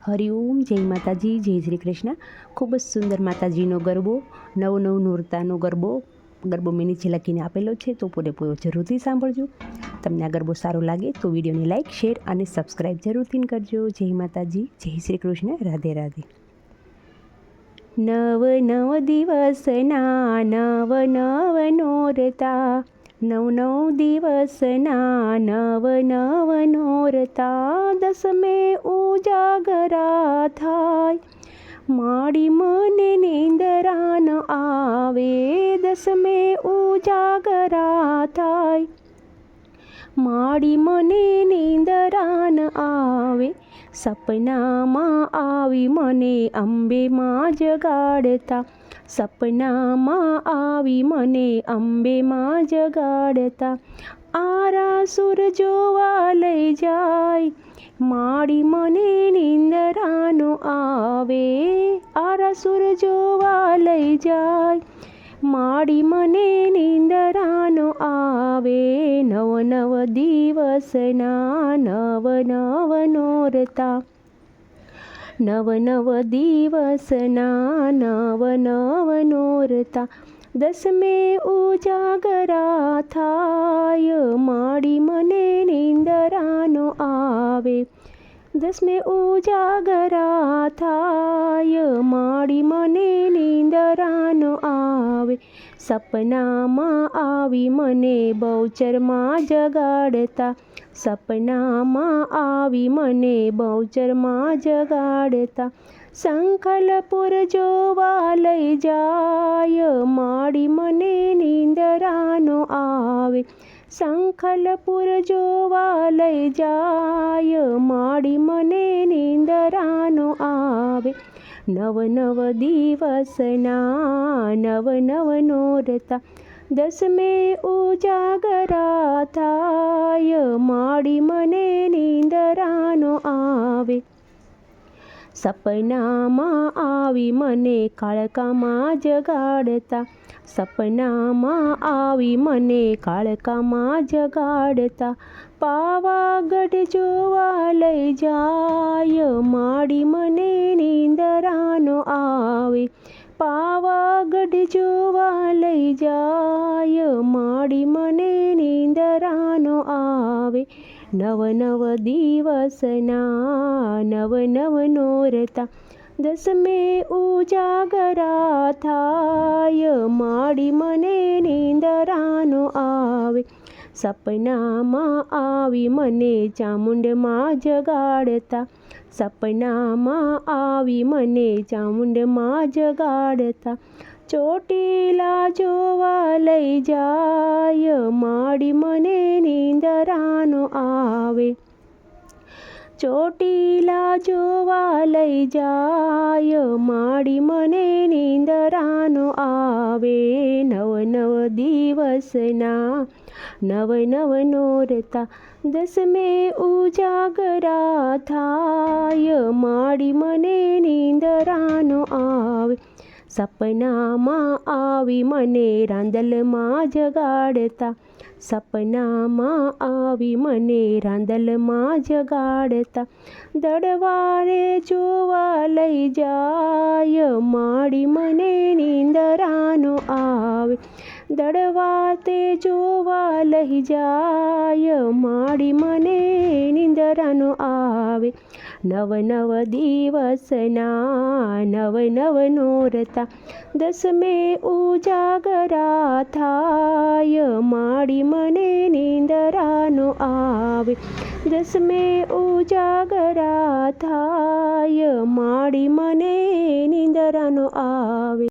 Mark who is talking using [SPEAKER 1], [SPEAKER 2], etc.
[SPEAKER 1] હરિઓમ જય માતાજી, જય શ્રી કૃષ્ણ. ખૂબ જ સુંદર માતાજીનો ગરબો, નવ નવ નોરતાનો ગરબો ગરબો મેં નીચે લખીને આપેલો છે, તો પૂરેપૂરો જરૂરથી સાંભળજો. તમને આ ગરબો સારો લાગે તો વિડીયોને લાઇક શેર અને સબસ્ક્રાઈબ જરૂરથી કરજો. જય માતાજી, જય શ્રી કૃષ્ણ. રાધે રાધે. નવ નવ દિવસના નવ નવ નોરતા નવ નવ દિવસના નવ નવ નોરતા દસમે ઉજાગરા થાય માડી મને નીંદરાન આવે દસમે ઉજાગરા થાય માડી મને નિંદરાન આવે સપનામાં આવી મને અંબેમાં જગાડતા સપનામાં આવી મને અંબેમાં જગાડતા, આરા સુર જોવા લઈ જાય. માડી મને નિંદરાનો આવે, આરા સુર જોવા લઈ જાય. માડી મને નિંદરાનો આવે, નવ નવ દિવસના નવ નવ નોરતા. નવ નવ દિવસના નવ નવ નોરતા દસમે ઉજાગરા થાય માડી મને નિંદરાનો આવે દસમે ઉજાગરા થાય માડી મને નિંદરાનો આવે સપનામાં આવી મને બહુચરમાં જગાડતા સપનામાં આવી મને બહુચરમાં જગાડતા સંખલપુર જોવા લઈ જાય. માડી મને નિંદરાનો આવે સંખલપુર જોવા લઈ જાય. માડી મને નિંદરાનો આવે નવ નવ દિવસના નવ નવ નોરતા દસમે ઉજાગરા થાય માડી મને નિંદરાનો આવે સપનામાં આવી મને કાળકામાં જગાડતા સપનામાં આવી મને કાળકામાં જગાડતા પાવાગઢ જોવા લઈ જાય માડી મને નિંદરાનો આવે પાવાગઢ જોવા લઈ જાય માડી મને નિંદરાનો આવે નવ નવ દિવસના નવ નવ નોરતા દસમે ઉજાગરા થાય માડી મને નિંદરાનો આવે સપનામાં આવી મને ચામુંડમાં જગાડતા. સપનામાં આવી મને ચામુંડમાં જગાડતા. ચોટીલા જોવા લઈ જાય, માડી મને નિંદરાનો આવે. ચોટીલા જોવા લઈ જાય માડી મને નિંદરાનો આવે નવ નવ દિવસના નવ નવ નોરતા દસમે ઉજાગરા થાય માડી મને નિંદરાનો આવે સપનામાં આવી મને રાંદલમાં જગાડતા સપનામાં આવી મને રાંદલમાં જગાડતા દડવારે જોવા લઈ જાય. માડી મને નિંદરાનો આવે, દડવા તે જોવા લઈ જાય. માડી મને નિંદરાનો આવે નવ નવ દિવસના નવ નવ નોરતા દસમે ઉજાગરા થાય માડી મને નિંદરાનો આવે દસમે ઉજાગરા થાય માડી મને નિંદરાનો આવે